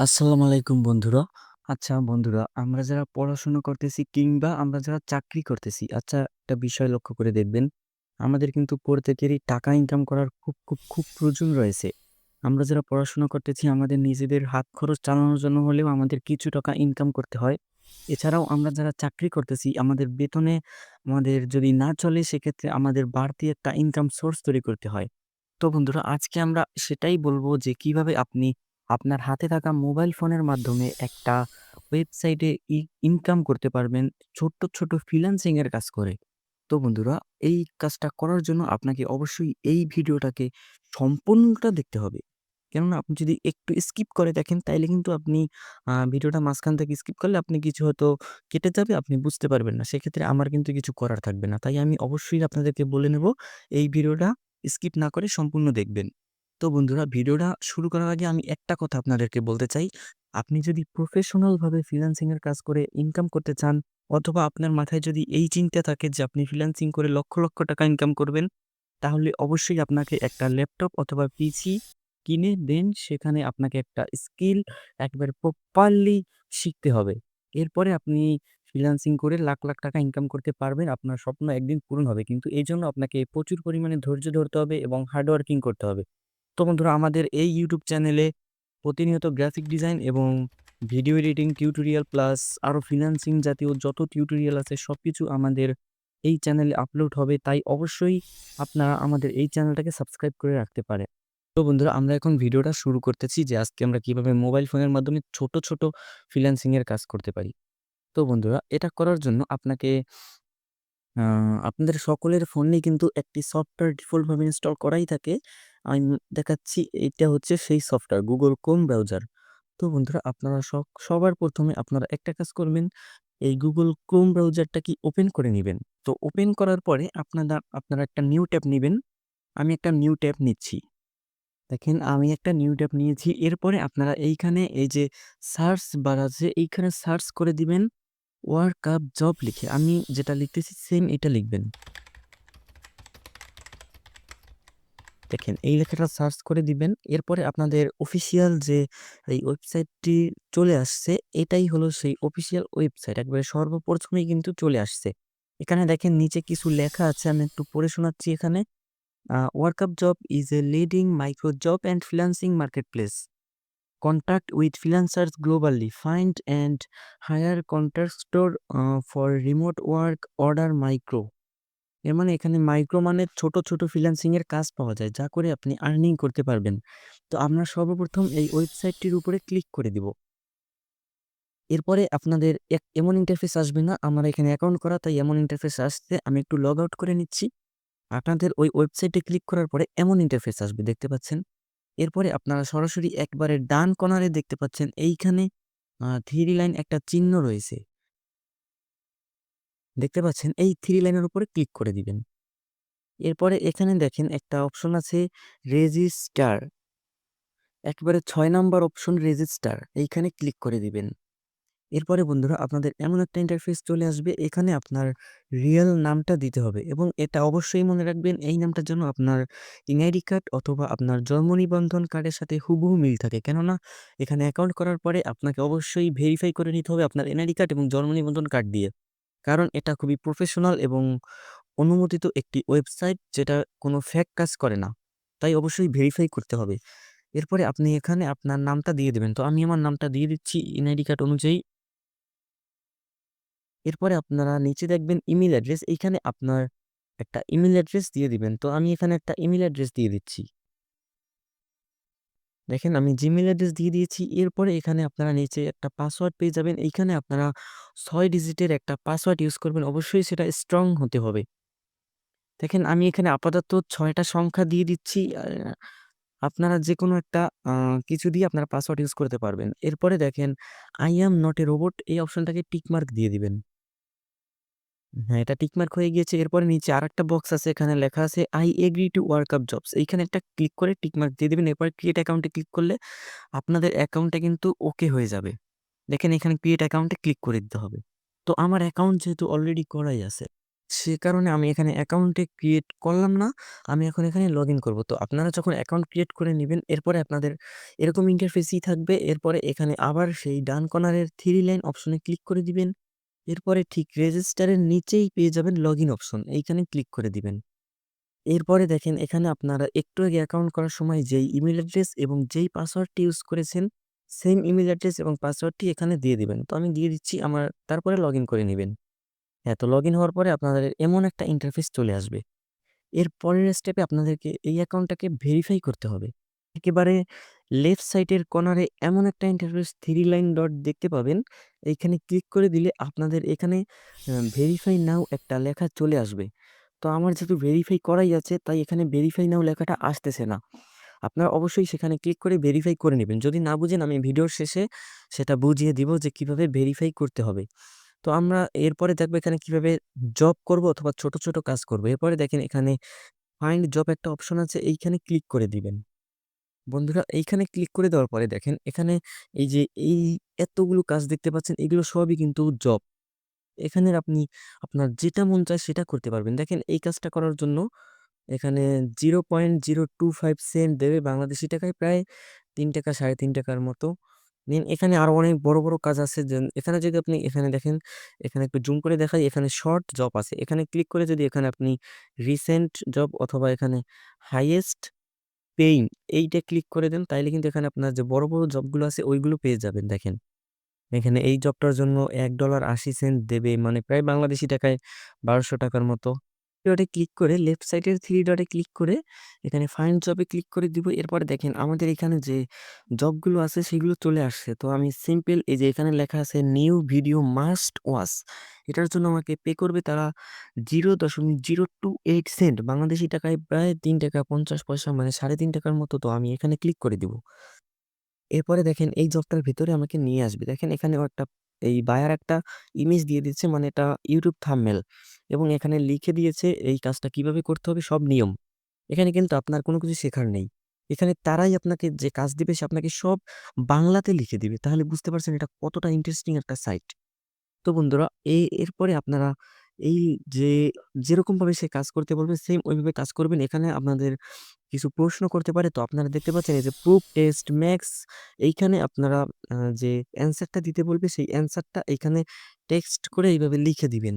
আসসালামু আলাইকুম বন্ধুরা। আচ্ছা বন্ধুরা, আমরা যারা পড়াশোনা করতেছি কিংবা আমরা যারা চাকরি করতেছি, আচ্ছা একটা বিষয় লক্ষ্য করে দেখবেন, আমাদের কিন্তু প্রত্যেকেরই টাকা ইনকাম করার খুব, খুব, খুব প্রয়োজন রয়েছে। আমরা যারা পড়াশোনা করতেছি আমাদের নিজেদের হাত খরচ চালানোর জন্য হলেও আমাদের কিছু টাকা ইনকাম করতে হয়। এছাড়াও আমরা যারা চাকরি করতেছি আমাদের বেতনে আমাদের যদি না চলে সেক্ষেত্রে আমাদের বাড়তি একটা ইনকাম সোর্স তৈরি করতে হয়। তো বন্ধুরা আজকে আমরা সেটাই বলব যে কীভাবে আপনি আপনার হাতে থাকা মোবাইল ফোনের মাধ্যমে একটা ওয়েবসাইটে ই ইনকাম করতে পারবেন ছোট্ট, ছোট ফ্রিল্যান্সিং এর কাজ করে। তো বন্ধুরা এই কাজটা করার জন্য আপনাকে অবশ্যই এই ভিডিওটাকে সম্পূর্ণটা দেখতে হবে। কেননা আপনি যদি একটু স্কিপ করে দেখেন তাইলে কিন্তু আপনি ভিডিওটা মাঝখান থেকে স্কিপ করলে আপনি কিছু হয়তো কেটে যাবে, আপনি বুঝতে পারবেন না। সেক্ষেত্রে আমার কিন্তু কিছু করার থাকবে না। তাই আমি অবশ্যই আপনাদেরকে বলে নেব এই ভিডিওটা স্কিপ না করে সম্পূর্ণ দেখবেন। তো বন্ধুরা ভিডিওটা শুরু করার আগে আমি একটা কথা আপনাদেরকে বলতে চাই। আপনি যদি প্রফেশনাল ভাবে ফ্রিল্যান্সিং এর কাজ করে ইনকাম করতে চান অথবা আপনার মাথায় যদি এই চিন্তা থাকে যে আপনি ফ্রিল্যান্সিং করে লক্ষ, লক্ষ টাকা ইনকাম করবেন, তাহলে অবশ্যই আপনাকে একটা ল্যাপটপ অথবা পিসি কিনে দেন সেখানে আপনাকে একটা স্কিল একবারে প্রপারলি শিখতে হবে। এরপরে আপনি ফ্রিল্যান্সিং করে লাখ, লাখ টাকা ইনকাম করতে পারবেন। আপনার স্বপ্ন একদিন পূরণ হবে। কিন্তু এই জন্য আপনাকে প্রচুর পরিমাণে ধৈর্য ধরতে হবে এবং হার্ডওয়ার্কিং করতে হবে। তো বন্ধুরা আমাদের এই ইউটিউব চ্যানেলে প্রতিনিয়ত গ্রাফিক ডিজাইন এবং ভিডিও এডিটিং টিউটোরিয়াল প্লাস আরও ফ্রিল্যান্সিং জাতীয় যত টিউটোরিয়াল আছে সবকিছু আমাদের এই চ্যানেলে আপলোড হবে। তাই অবশ্যই আপনারা আমাদের এই চ্যানেলটাকে সাবস্ক্রাইব করে রাখতে পারেন। তো বন্ধুরা আমরা এখন ভিডিওটা শুরু করতেছি যে আজকে আমরা কীভাবে মোবাইল ফোনের মাধ্যমে ছোট, ছোট ফ্রিল্যান্সিং এর কাজ করতে পারি। তো বন্ধুরা এটা করার জন্য আপনাকে আপনাদের সকলের ফোনেই কিন্তু একটি সফটওয়্যার ডিফল্টভাবে ইনস্টল করাই থাকে। আমি দেখাচ্ছি এটা হচ্ছে সেই সফটওয়্যার গুগল Chrome ব্রাউজার। তো বন্ধুরা আপনারা সবার প্রথমে আপনারা একটা কাজ করবেন, এই Google ব্রাউজারটা কি ওপেন করে নেবেন তো ওপেন করার পরে আপনারা আপনারা একটা নিউ ট্যাব নেবেন আমি একটা নিউ ট্যাব নিচ্ছি। দেখেন আমি একটা নিউ ট্যাব নিয়েছি। এরপরে আপনারা এইখানে এই যে সার্চ বার আছে এইখানে সার্চ করে দিবেন ওয়ার্ক আপ জব লিখে। আমি যেটা লিখতেছি সেম এটা লিখবেন। দেখেন এই লেখাটা সার্চ করে দিবেন। এরপরে আপনাদের অফিসিয়াল যে এই ওয়েবসাইটটি চলে আসছে, এটাই হলো সেই অফিসিয়াল ওয়েবসাইট। একবারে সর্বপ্রথমেই কিন্তু চলে আসছে। এখানে দেখেন নিচে কিছু লেখা আছে, আমি একটু পড়ে শোনাচ্ছি এখানে। "Workup job is a leading micro job and freelancing marketplace. Contact with freelancers globally. Find and hire contractor for remote work order micro." এর মানে এখানে মাইক্রো মানে ছোট, ছোট ফ্রিল্যান্সিং এর কাজ পাওয়া যায়, যা করে আপনি আর্নিং করতে পারবেন। তো আমরা সর্বপ্রথম এই ওয়েবসাইটটির উপরে ক্লিক করে দিব। এরপরে আপনাদের এক এমন ইন্টারফেস আসবে না, আমার এখানে অ্যাকাউন্ট করা তাই এমন ইন্টারফেস আসতে আমি একটু লগ আউট করে নিচ্ছি। আপনাদের ওই ওয়েবসাইটে ক্লিক করার পরে এমন ইন্টারফেস আসবে দেখতে পাচ্ছেন। এরপরে আপনারা সরাসরি একবারে ডান কর্নারে দেখতে পাচ্ছেন এইখানে থ্রি লাইন একটা চিহ্ন রয়েছে। দেখতে পাচ্ছেন, এই থ্রি লাইনের উপরে ক্লিক করে দিবেন। এরপরে এখানে দেখেন একটা অপশন আছে রেজিস্টার। একবারে ছয় নাম্বার অপশন রেজিস্টার এইখানে ক্লিক করে দিবেন। এরপরে বন্ধুরা, আপনাদের এমন একটা ইন্টারফেস চলে আসবে, এখানে আপনার রিয়েল নামটা দিতে হবে এবং এটা অবশ্যই মনে রাখবেন, এই নামটার জন্য আপনার এনআইডি কার্ড অথবা আপনার জন্ম নিবন্ধন কার্ডের সাথে হুবহু মিল থাকে। কেননা, এখানে অ্যাকাউন্ট করার পরে আপনাকে অবশ্যই ভেরিফাই করে নিতে হবে আপনার এনআইডি কার্ড এবং জন্ম নিবন্ধন কার্ড দিয়ে। কারণ এটা খুবই প্রফেশনাল এবং অনুমোদিত একটি ওয়েবসাইট যেটা কোনো ফ্যাক কাজ করে না। তাই অবশ্যই ভেরিফাই করতে হবে। এরপরে আপনি এখানে আপনার নামটা দিয়ে দেবেন তো আমি আমার নামটা দিয়ে দিচ্ছি এনআইডি কার্ড অনুযায়ী। এরপরে আপনারা নিচে দেখবেন ইমেইল অ্যাড্রেস। এইখানে আপনার একটা ইমেইল অ্যাড্রেস দিয়ে দিবেন। তো আমি এখানে একটা ইমেইল অ্যাড্রেস দিয়ে দিচ্ছি। দেখেন আমি জিমেইল অ্যাড্রেস দিয়ে দিয়েছি। এরপরে এখানে আপনারা নিচে একটা পাসওয়ার্ড পেয়ে যাবেন। এইখানে আপনারা ছয় ডিজিটের একটা পাসওয়ার্ড ইউজ করবেন। অবশ্যই সেটা স্ট্রং হতে হবে। দেখেন আমি এখানে আপাতত ছয়টা সংখ্যা দিয়ে দিচ্ছি। আপনারা যে কোনো একটা কিছু দিয়ে আপনারা পাসওয়ার্ড ইউজ করতে পারবেন। এরপরে দেখেন I am not a robot এই অপশনটাকে টিকমার্ক দিয়ে দিবেন। হ্যাঁ, এটা টিক মার্ক হয়ে গিয়েছে। এরপরে নিচে আরেকটা বক্স আছে এখানে লেখা আছে I agree to work up jobs এইখানে একটা ক্লিক করে টিক মার্ক দিয়ে দিবেন। এরপরে ক্রিয়েট অ্যাকাউন্ট ক্লিক করলে আপনাদের অ্যাকাউন্টটা কিন্তু ওকে হয়ে যাবে। দেখেন এখানে ক্রিয়েট অ্যাকাউন্ট ক্লিক করে দিতে হবে। তো আমার অ্যাকাউন্ট যেহেতু অলরেডি করাই আছে, সে কারণে আমি এখানে অ্যাকাউন্টে ক্রিয়েট করলাম না। আমি এখন এখানে লগইন করব। তো আপনারা যখন অ্যাকাউন্ট ক্রিয়েট করে নিবেন, এরপরে আপনাদের এরকম ইন্টারফেসই থাকবে। এরপরে এখানে আবার সেই ডান কর্নারের থ্রি লাইন অপশনে ক্লিক করে দিবেন। এরপরে ঠিক রেজিস্টারের নিচেই পেয়ে যাবেন লগ ইন অপশন। এইখানে ক্লিক করে দিবেন। এরপরে দেখেন এখানে আপনারা একটু আগে অ্যাকাউন্ট করার সময় যেই ইমেইল অ্যাড্রেস এবং যেই পাসওয়ার্ডটি ইউজ করেছেন, সেম ইমেইল অ্যাড্রেস এবং পাসওয়ার্ডটি এখানে দিয়ে দিবেন। তো আমি দিয়ে দিচ্ছি আমার তারপরে লগইন করে নেবেন হ্যাঁ, তো লগইন হওয়ার পরে আপনাদের এমন একটা ইন্টারফেস চলে আসবে। এর পরের স্টেপে আপনাদেরকে এই অ্যাকাউন্টটাকে ভেরিফাই করতে হবে। একেবারে লেফট সাইডের কর্নারে এমন একটা ইন্টারফেস থ্রি লাইন ডট দেখতে পাবেন। এইখানে ক্লিক করে দিলে আপনাদের এখানে ভেরিফাই নাও একটা লেখা চলে আসবে। তো আমার যেহেতু ভেরিফাই করাই আছে তাই এখানে ভেরিফাই নাও লেখাটা আসতেছে না। আপনারা অবশ্যই সেখানে ক্লিক করে ভেরিফাই করে নেবেন যদি না বুঝেন আমি ভিডিওর শেষে সেটা বুঝিয়ে দিব যে কীভাবে ভেরিফাই করতে হবে। তো আমরা এরপরে দেখব এখানে কীভাবে জব করব অথবা ছোট, ছোট কাজ করব। এরপরে দেখেন এখানে ফাইন্ড জব একটা অপশন আছে এইখানে ক্লিক করে দিবেন। বন্ধুরা এইখানে ক্লিক করে দেওয়ার পরে দেখেন এখানে এই যে এই এতগুলো কাজ দেখতে পাচ্ছেন এগুলো সবই কিন্তু জব। এখানে আপনি আপনার যেটা মন চায় সেটা করতে পারবেন। দেখেন এই কাজটা করার জন্য এখানে 0.025 সেন্ট দেবে বাংলাদেশি টাকায় প্রায় তিন টাকা সাড়ে তিন টাকার মতো। দেন এখানে আরও অনেক বড়, বড় কাজ আছে এখানে যদি আপনি এখানে দেখেন, এখানে একটু জুম করে দেখাই এখানে শর্ট জব আছে। এখানে ক্লিক করে যদি এখানে আপনি রিসেন্ট জব অথবা এখানে হাইয়েস্ট পেইং এইটা ক্লিক করে দেন তাইলে কিন্তু এখানে আপনার যে বড়, বড় জবগুলো আছে ওইগুলো পেয়ে যাবেন দেখেন। এখানে এই জবটার জন্য $১.৮০ দেবে মানে প্রায় বাংলাদেশি টাকায় বারোশো টাকার মতো। ডটে ক্লিক করে লেফট সাইডের থ্রি ডটে ক্লিক করে, এখানে ফাইন্ড জবে ক্লিক করে দিব। এরপরে দেখেন আমাদের এখানে যে জবগুলো আছে সেগুলো চলে আসছে। তো আমি সিম্পল এই যে এখানে লেখা আছে নিউ ভিডিও মাস্ট ওয়াচ এটার জন্য আমাকে পে করবে তারা 0.028 সেন্ট বাংলাদেশি টাকায় প্রায় ৳৩.৫০ মানে সাড়ে তিন টাকার মতো। তো আমি এখানে ক্লিক করে দিব। এরপরে দেখেন এই জবটার ভিতরে আমাকে নিয়ে আসবে। দেখেন এখানেও একটা এই বায়ার একটা ইমেজ দিয়ে দিচ্ছে মানে এটা ইউটিউব থাম্বনেল এবং এখানে লিখে দিয়েছে এই কাজটা কীভাবে করতে হবে, সব নিয়ম। এখানে কিন্তু আপনার কোনো কিছু শেখার নেই। এখানে তারাই আপনাকে যে কাজ দিবে, সে আপনাকে সব বাংলাতে লিখে দিবে। তাহলে বুঝতে পারছেন এটা কতটা ইন্টারেস্টিং একটা সাইট। তো বন্ধুরা এ এরপরে আপনারা এই যে যেরকমভাবে সে কাজ করতে বলবে সেম ওইভাবে কাজ করবেন। এখানে আপনাদের কিছু প্রশ্ন করতে পারে। তো আপনারা দেখতে পাচ্ছেন এই যে প্রুফ, টেস্ট, ম্যাক্স এইখানে আপনারা যে অ্যান্সারটা দিতে বলবে সেই অ্যান্সারটা এখানে টেক্সট করে এইভাবে লিখে দিবেন।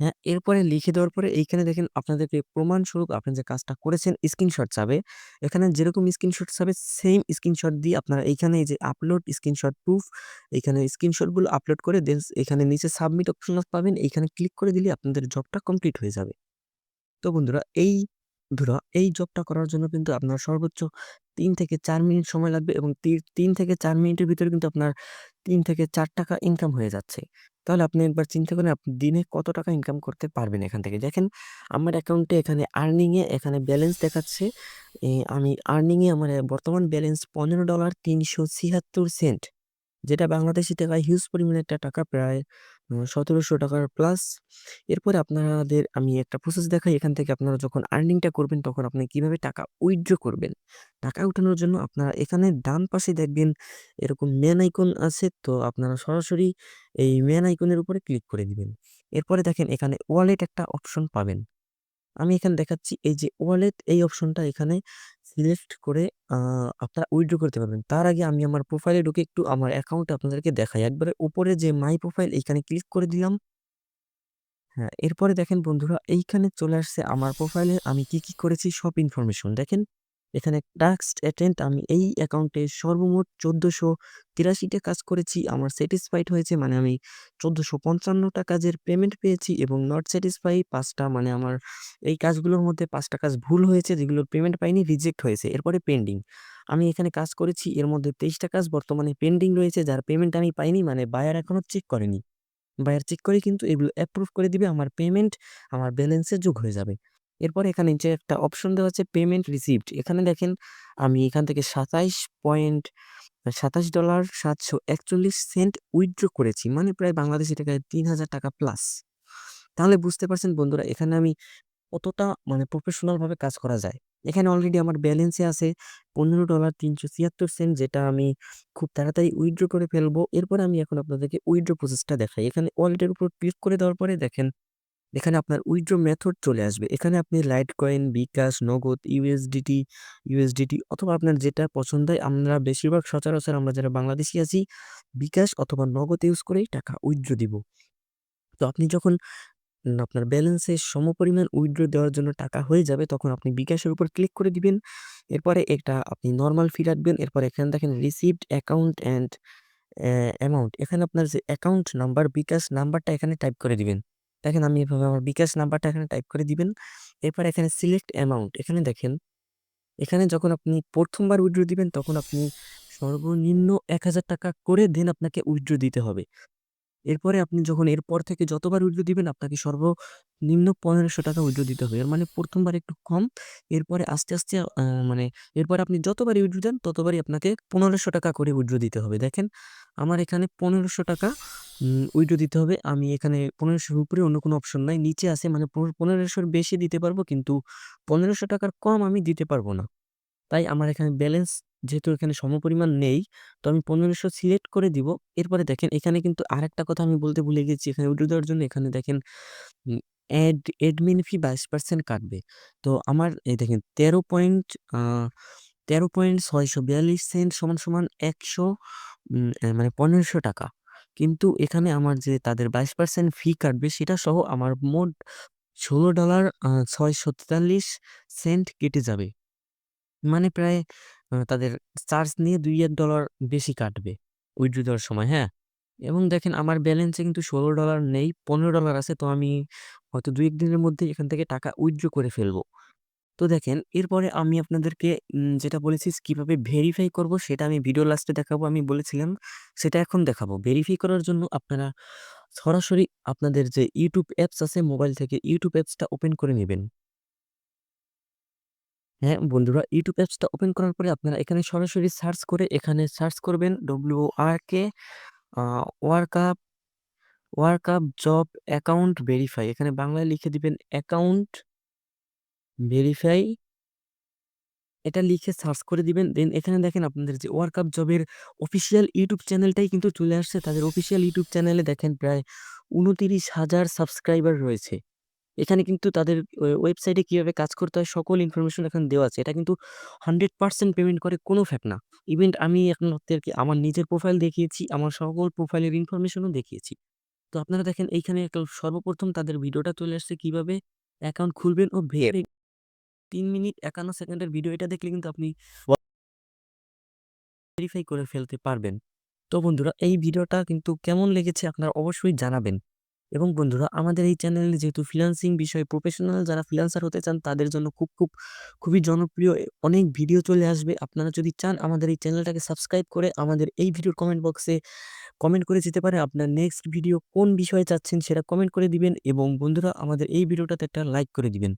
হ্যাঁ, এরপরে লিখে দেওয়ার পরে এইখানে দেখেন আপনাদেরকে প্রমাণস্বরূপ আপনি যে কাজটা করেছেন স্ক্রিনশট চাবে। এখানে যেরকম স্ক্রিনশট চাবে সেম স্ক্রিনশট দিয়ে আপনারা এইখানে এই যে আপলোড স্ক্রিনশট প্রুফ এইখানে স্ক্রিনশটগুলো আপলোড করে দেন এখানে নিচে সাবমিট অপশন পাবেন। এইখানে ক্লিক করে দিলে আপনাদের জবটা কমপ্লিট হয়ে যাবে। তো বন্ধুরা এই বন্ধুরা এই জবটা করার জন্য কিন্তু আপনার সর্বোচ্চ ৩ থেকে ৪ মিনিট সময় লাগবে এবং তি ৩ থেকে ৪ মিনিটের ভিতরে কিন্তু আপনার ৩ থেকে চার টাকা ইনকাম হয়ে যাচ্ছে। তাহলে আপনি একবার চিন্তা করেন, আপনি দিনে কত টাকা ইনকাম করতে পারবেন এখান থেকে। দেখেন, আমার অ্যাকাউন্টে এখানে আর্নিংয়ে এখানে ব্যালেন্স দেখাচ্ছে। এ, আমি আর্নিংয়ে আমার বর্তমান ব্যালেন্স $15.376 যেটা বাংলাদেশী টাকায় হিউজ পরিমাণে একটা টাকা প্রায় সতেরোশো টাকার প্লাস। এরপরে আপনাদের আমি একটা প্রসেস দেখাই, এখান থেকে আপনারা যখন আর্নিংটা করবেন, তখন আপনি কীভাবে টাকা উইথড্র করবেন। টাকা উঠানোর জন্য আপনারা এখানে ডান পাশে দেখবেন এরকম ম্যান আইকন আছে, তো আপনারা সরাসরি এই ম্যান আইকনের উপরে ক্লিক করে দিবেন। এরপরে দেখেন এখানে ওয়ালেট একটা অপশন পাবেন। আমি এখানে দেখাচ্ছি এই যে ওয়ালেট এই অপশনটা এখানে সিলেক্ট করে আপনারা উইড্রো করতে পারবেন। তার আগে আমি আমার প্রোফাইলে ঢুকে একটু আমার অ্যাকাউন্টে আপনাদেরকে দেখাই। একবারে উপরে যে মাই প্রোফাইল এইখানে ক্লিক করে দিলাম। হ্যাঁ, এরপরে দেখেন বন্ধুরা এইখানে চলে আসছে আমার প্রোফাইলে আমি কি, কি করেছি সব ইনফরমেশন। দেখেন এখানে টাস্ক অ্যাটেন্ড আমি এই অ্যাকাউন্টে সর্বমোট চোদ্দোশো তিরাশিটা কাজ করেছি। আমার স্যাটিসফাইড হয়েছে মানে আমি চোদ্দোশো পঞ্চান্নটা কাজের পেমেন্ট পেয়েছি এবং নট স্যাটিসফাই পাঁচটা মানে আমার এই কাজগুলোর মধ্যে ৫ টা কাজ ভুল হয়েছে, যেগুলোর পেমেন্ট পাইনি রিজেক্ট হয়েছে। এরপরে পেন্ডিং। আমি এখানে কাজ করেছি, এর মধ্যে ২৩ টা কাজ বর্তমানে পেন্ডিং রয়েছে, যার পেমেন্ট আমি পাইনি মানে বায়ার এখনও চেক করেনি। বায়ার চেক করে কিন্তু এগুলো অ্যাপ্রুভ করে দিবে, আমার পেমেন্ট আমার ব্যালেন্সে যোগ হয়ে যাবে। এরপরে এখানে যে একটা অপশন দেওয়া আছে পেমেন্ট রিসিভড এখানে দেখেন আমি এখান থেকে ২৭ পয়েন্ট $২৭.৭৪১ উইথড্র করেছি। মানে প্রায় বাংলাদেশী টাকায় ৳৩,০০০ প্লাস। তাহলে বুঝতে পারছেন বন্ধুরা এখানে আমি কতটা মানে প্রফেশনালভাবে কাজ করা যায়। এখানে অলরেডি আমার ব্যালেন্সে আছে $15.৩৭৬ যেটা আমি খুব তাড়াতাড়ি উইথড্র করে ফেলব। এরপরে আমি এখন আপনাদেরকে উইথড্র প্রসেসটা দেখাই। এখানে ওয়ালেটের উপর ক্লিক করে দেওয়ার পরে দেখেন এখানে আপনার উইথড্র মেথড চলে আসবে। এখানে আপনি লাইট কয়েন বিকাশ, নগদ, ইউএসডিটি ইউএসডিটি অথবা আপনার যেটা পছন্দ হয় আমরা বেশিরভাগ সচরাচর আমরা যারা বাংলাদেশি আছি বিকাশ অথবা নগদ ইউজ করেই টাকা উইথড্র দিব। তো আপনি যখন আপনার ব্যালেন্সে সমপরিমাণ উইথড্র দেওয়ার জন্য টাকা হয়ে যাবে তখন আপনি বিকাশের উপর ক্লিক করে দিবেন। এরপরে এটা আপনি নর্মাল ফি রাখবেন। এরপর এখানে দেখেন রিসিভড অ্যাকাউন্ট অ্যান্ড অ্যামাউন্ট এখানে আপনার যে অ্যাকাউন্ট নাম্বার, বিকাশ নাম্বারটা এখানে টাইপ করে দিবেন। দেখেন আমি এভাবে আমার বিকাশ নাম্বারটা এখানে টাইপ করে দিবেন। এরপর এখানে সিলেক্ট অ্যামাউন্ট এখানে দেখেন, এখানে যখন আপনি ১ম বার উইথড্র দিবেন তখন আপনি সর্বনিম্ন ৳১,০০০ করে দেন আপনাকে উইথড্র দিতে হবে। এরপরে আপনি যখন এরপর থেকে যতবার উইথড্র দিবেন আপনাকে সর্বনিম্ন ৳১৫০০ উইথড্র দিতে হবে। এর মানে প্রথমবার একটু কম, এরপরে আস্তে, আস্তে মানে এরপরে আপনি যতবারই উইথড্র দেন ততবারই আপনাকে ৳১৫০০ করে উইথড্র দিতে হবে। দেখেন আমার এখানে ৳১৫০০ উম উইথড্র দিতে হবে। আমি এখানে ১৫০০ র উপরে অন্য কোনো অপশন নাই। নিচে আছে মানে পনেরো ১৫০০ বেশি দিতে পারব কিন্তু ৳১৫০০ টাকার কম আমি দিতে পারব না। তাই আমার এখানে ব্যালেন্স যেহেতু এখানে সমপরিমাণ নেই তো আমি পনেরোশো সিলেক্ট করে দিব। এরপরে দেখেন এখানে কিন্তু আরেকটা কথা আমি বলতে ভুলে গেছি এখানে উইথড্র দেওয়ার জন্য এখানে দেখেন অ্যাড অ্যাডমিন ফি ২২% কাটবে। তো আমার এই দেখেন ১৩ পয়েন্ট তেরো পয়েন্ট ছয়শো বিয়াল্লিশ সেন্ট সমান, সমান ১০০ উম অ্যা মানে ৳১৫০০ কিন্তু এখানে আমার যে তাদের ২২% ফি কাটবে সেটা সহ আমার মোট $১৬ আ ৬৪৩ সেন্ট কেটে যাবে। মানে প্রায় তাদের চার্জ নিয়ে $২-১ বেশি কাটবে উইথড্র দেওয়ার সময়, হ্যাঁ? এবং দেখেন আমার ব্যালেন্সে কিন্তু $১৬ নেই, $১৫ আছে। তো আমি হয়তো ২-১ দিনের মধ্যেই এখান থেকে টাকা উইথড্র করে ফেলব। তো দেখেন এরপরে আমি আপনাদেরকে যেটা বলেছি কীভাবে ভেরিফাই করব সেটা আমি ভিডিও লাস্টে দেখাবো। আমি বলেছিলাম, সেটা এখন দেখাবো। ভেরিফাই করার জন্য আপনারা সরাসরি আপনাদের যে ইউটিউব অ্যাপস আছে মোবাইল থেকে ইউটিউব অ্যাপসটা ওপেন করে নেবেন। হ্যাঁ, বন্ধুরা ইউটিউব অ্যাপসটা ওপেন করার পরে আপনারা এখানে সরাসরি সার্চ করে এখানে সার্চ করবেন WORK uh workup workup job account verify এখানে বাংলায় লিখে দিবেন অ্যাকাউন্ট ভেরিফাই এটা লিখে সার্চ করে দিবেন। দেন এখানে দেখেন আপনাদের যে ওয়ার্কআপ জবের অফিসিয়াল ইউটিউব চ্যানেলটাই কিন্তু চলে আসছে। তাদের অফিসিয়াল ইউটিউব চ্যানেলে দেখেন প্রায় ২৯,০০০ সাবস্ক্রাইবার রয়েছে। এখানে কিন্তু তাদের ওয়ে ওয়েবসাইটে কীভাবে কাজ করতে হয় সকল ইনফরমেশন এখানে দেওয়া আছে। এটা কিন্তু 100% পেমেন্ট করে কোনো ফেক না। ইভেন আমি এখন আপনাদেরকে আমার নিজের প্রোফাইল দেখিয়েছি, আমার সকল প্রোফাইলের ইনফরমেশনও দেখিয়েছি। তো আপনারা দেখেন এইখানে একটা সর্বপ্রথম তাদের ভিডিওটা চলে আসছে কীভাবে অ্যাকাউন্ট খুলবেন ও ভেরি ৩ মিনিট ৫১ সেকেন্ডের ভিডিও এটা দেখলে কিন্তু আপনি ভেরিফাই করে ফেলতে পারবেন। তো বন্ধুরা এই ভিডিওটা কিন্তু কেমন লেগেছে আপনারা অবশ্যই জানাবেন। এবং বন্ধুরা আমাদের এই চ্যানেলে যেহেতু ফ্রিল্যান্সিং বিষয়ে প্রফেশনাল যারা ফ্রিল্যান্সার হতে চান তাদের জন্য খুব, খুব খুবই জনপ্রিয় অনেক ভিডিও চলে আসবে। আপনারা যদি চান আমাদের এই চ্যানেলটাকে সাবস্ক্রাইব করে আমাদের এই ভিডিওর কমেন্ট বক্সে কমেন্ট করে যেতে পারে আপনার নেক্সট ভিডিও কোন বিষয়ে চাচ্ছেন সেটা কমেন্ট করে দিবেন এবং বন্ধুরা আমাদের এই ভিডিওটাতে একটা লাইক করে দিবেন।